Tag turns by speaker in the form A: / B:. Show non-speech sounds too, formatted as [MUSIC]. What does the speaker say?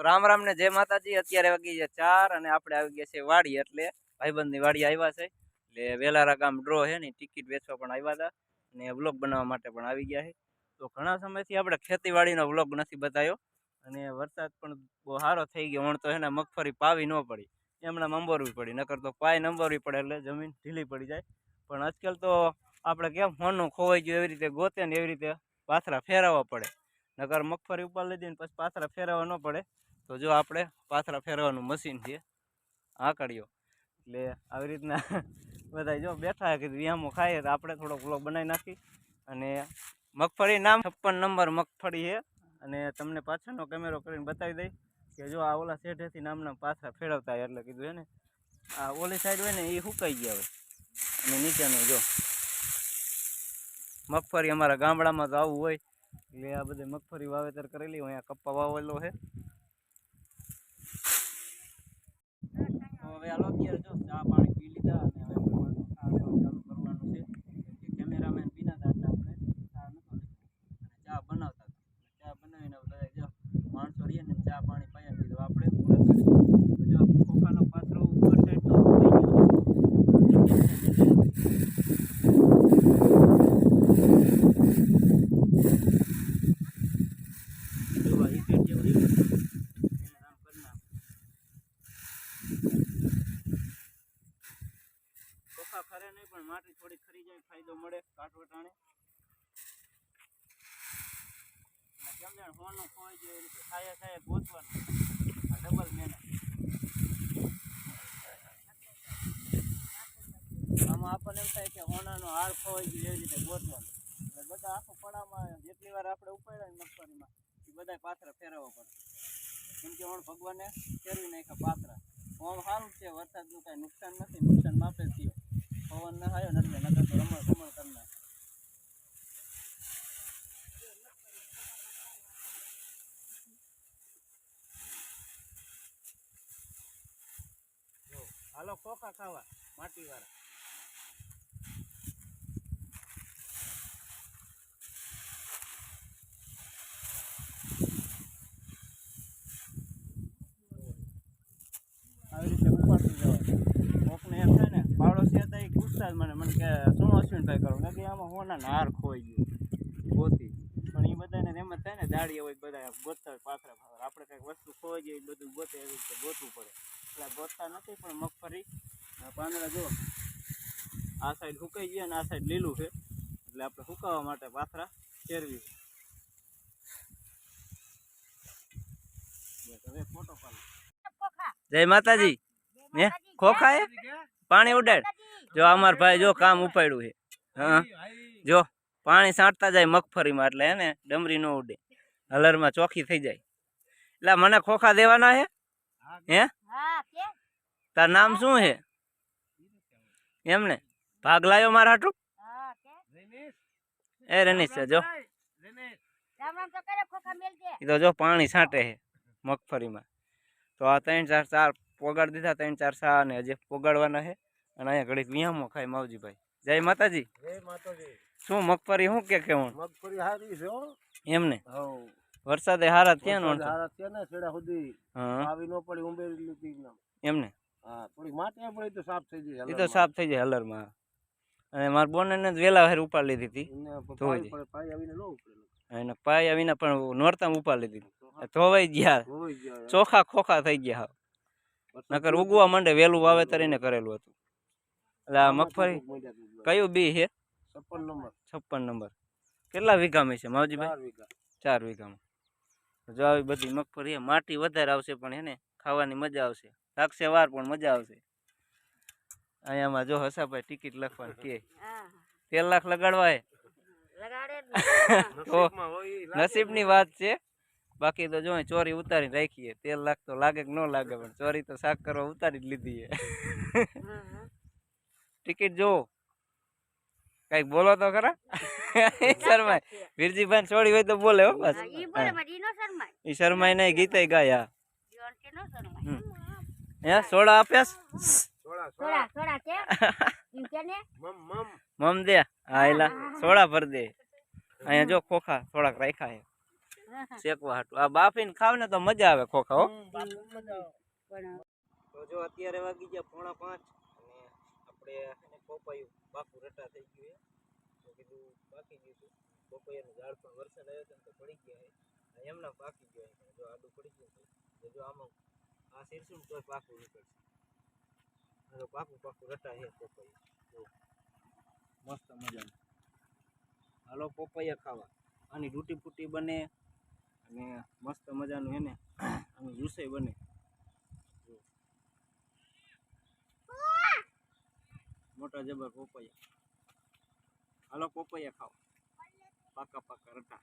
A: તો રામ રામ ને જય માતાજી. અત્યારે વાગી છે ચાર અને આપણે આવી ગયા છે વાડી એટલે ભાઈબંધની વાડી આવ્યા છે. એટલે વેલારા ગામ ડ્રો છે ને, ટિકિટ વેચવા પણ આવ્યા હતા અને વ્લોગ બનાવવા માટે પણ આવી ગયા છે. તો ઘણા સમયથી આપણે ખેતીવાડીનો વ્લોગ નથી બતાવ્યો અને વરસાદ પણ બહુ સારો થઈ ગયો. વણ તો એને મગફળી પાવી ન પડી. એમણે નંબરવી પડી, નકર તો પાય નંબરવી પડે એટલે જમીન ઢીલી પડી જાય. પણ આજકાલ તો આપણે કેમ ફોનનું ખોવાઈ ગયું, એવી રીતે ગોતે ને એવી રીતે પાથરા ફેરવવા પડે. નકર મગફળી ઉપર લીધી ને પછી પાથરા ફેરવવા ન પડે. તો જો આપણે પાથરા ફેરવાનું મશીન છે, આંકડીઓ. એટલે આવી રીતના [LAUGHS] બધા જો બેઠા કે વિયામો ખાઈએ તો આપણે થોડોક વ્લોગ બનાવી નાખી અને મગફળી નામ છપ્પન નંબર મગફળી છે. અને તમને પાછળનો કેમેરો કરીને બતાવી દઈ કે જો આ ઓલા શેઠેથી નામના પાથરા ફેરવતા એટલે કીધું એને, આ ઓલી સાઈડ હોય ને, એ સુકાઈ ગયા હોય. અને નીચેનું જો, મગફળી અમારા ગામડામાં તો આવું હોય. એટલે આ બધે મગફળી વાવેતર કરેલી હોય અહીંયા કપ્પા વાવેલો છે તો હવે હાલો અત્યારે જો ચા પાણી પી લીધા અને હવે ભણવાનું ખાવાનું ચાલુ કરવાનું છે કેમ કે કેમેરામેન પીના હતા એટલે આપણે ચા નતો લીધો અને ચા બનાવતા હતા ચા બનાવીને હવે બધા જો માણસો રહીએ ને ચા પાણી પાયા કીધું આપણે પૂરા કરીએ તો જો ખોખાનો પાત્રો ઉપર સાઈડ તો થઈ ગયો છે જો આ ઈ સાઈડ જેવું રહ્યું ને, એને આમ કરી નાખો. ચોખા ખરે નહીં થોડી ખરી જાય, ફાયદો મળે કાટવટાણે એટલે કેમ જાણે હોનું ખોઈ એ રીતે થાય થાય ગોતવાનું, આ ડબલ મહેનત આમાં આપણને એમ થાય કે હોનાનો હાર ખોવાઈ ગયો એવી રીતે ગોતવાનું. એટલે બધા આખો પડામાં જેટલી વાર આપણે ઉપાડ્યા મગફળીમાં, એ બધા પાથરા ફેરવવા પડે. કેમ કે હોણ ભગવાને ફેરવી નાખ્યા પાથરા ઓમ સારું છે, વરસાદનું કાંઈ નુકસાન નથી, નુકસાન માપે થયો. પવન ના આવ્યો ને એટલે નકર રમણ કમણ કરી હાલો ખોખા ખાવા માટી વાળા આવી રીતે ઉપાડી જવાય કોકને એમ થાય ને પાડોશી હતા એ પૂછતા મને મને કે શું અશ્વિનભાઈ કરો. મેં કે આમાં હોના હાર ખોઈ ગયો. ગોતી. પણ એ બધાને એમ જ થાય ને દાડીએ હોય બધા ગોતતા હોય પાથરા ફાવર આપણે કંઈક વસ્તુ ખોઈ ગઈ બધું ગોતે એવી રીતે ગોતવું પડે. એટલે ગોતતા નથી પણ મગફળી પાંદડા જો આ સાઈડ સુકાઈ ગયા અને આ સાઈડ લીલું છે. એટલે આપણે સુકાવા માટે પાથરા ફેરવી જય માતાજી. ખોખા એ? પાણી ઉડાડ. જો અમાર ભાઈ જો કામ ઉપાડ્યું છે. હા. જો પાણી સાંટતા જાય મગફળીમાં એટલે એને ડમરી ન ઉડે. હલરમાં ચોખ્ખી થઈ જાય. એટલે મને ખોખા દેવાના છે હે? તાર નામ શું છે એમને? ભાગ લાયો મારા હાટું? એ રનીશ જો. એ તો જો પાણી છાંટે છે મગફળીમાં. તો આ ત્રણ ચાર ચાર પોગાડ દીધા ત્રણ ચાર સા અને હજી પોગાડવાના છે. અને અહીંયા ઘડીક વિયામો ખાય માવજીભાઈ. જય માતાજી.
B: જય માતાજી.
A: શું મગફળી શું કે કેવું?
B: મગફળી હારી છે
A: વરસાદે હારા થયા નો
B: હારા છે ને છેડા સુધી. આવી ન પડી ઉંબેરી લીધી ને?
A: એમને
B: હા થોડી માટી પડી તો સાફ થઈ જાય
A: એ તો સાફ થઈ જાય હલરમાં. અને મારા બોને ને વેલા હેર ઉપાડી લીધી હતી. ધોઈ
B: આવીને
A: પાય આવીને પણ નોરતા ઉપાડી લીધી. ધોવાઈ ગયા. ચોખા ખોખા થઈ ગયા. નકર ઉગવા માંડે વહેલું વાવેતર એને કરેલું હતું. એટલે આ મગફળી કયું બી છે?
B: છપ્પન નંબર.
A: છપ્પન નંબર. કેટલા વીઘામાં છે માવજીભાઈ?
B: ચાર
A: વીઘામાં. તો જો આવી બધી મગફળી. માટી વધારે આવશે પણ એને ખાવાની મજા આવશે. લાગશે વાર પણ મજા આવશે. અહીંયામાં જો હસાભાઈ ટિકિટ લખવાની કે તેર લાખ લગાડવા હે? [LAUGHS]
B: લાગે.
A: નસીબની વાત છે. બાકી તો જો ચોરી ઉતારી રાખીએ. તેલ લાખ તો લાગે કે ન લાગે પણ ચોરી તો શાક કરવા ઉતારી જ લીધી ટિકિટ જો કંઈક બોલો તો ખરા? [LAUGHS] શર્માય. વીરજીભાઈ છોડી હોય તો બોલે હો બસ ઈ શર્માય. નહીં ગીતે ગાયા હે. સોડા આપ્યાસ? [LAUGHS]
B: મમ મમ.
A: મમ દે. હા એલા સોડા ભર દે. અહીંયા જો ખોખા થોડાક રાખ્યા શેકવા હાટું. આ બાફીને ખાવ ને તો મજા આવે ખોખા હો. તો જો અત્યારે વાગી ગયા પોણા પાંચ અને આપણે એને પોપાયું બાપુ રટા થઈ ગયું છે. તો કીધું બાકી ગયું હતું. પોપૈયાનું ઝાડ પણ વરસાદ આવ્યો હતો તો પડી ગયા છે. એમના પાકી ગયો જો આડું પડી ગયું છે. તો જો આમાં આ શીરશું તો પાકું નીકળશે. તો પાકું પાકું રટા છે પોપૈયું. જો મસ્ત મજાનું. હાલો પોપૈયા ખાવા. આની રૂટી ફૂટી બને. અને મસ્ત મજાનું એને આનું જ્યુસે બને. મોટા જબર પોપૈયા. હાલો, પોપૈયા ખાઓ. પાકા પાકા રટા.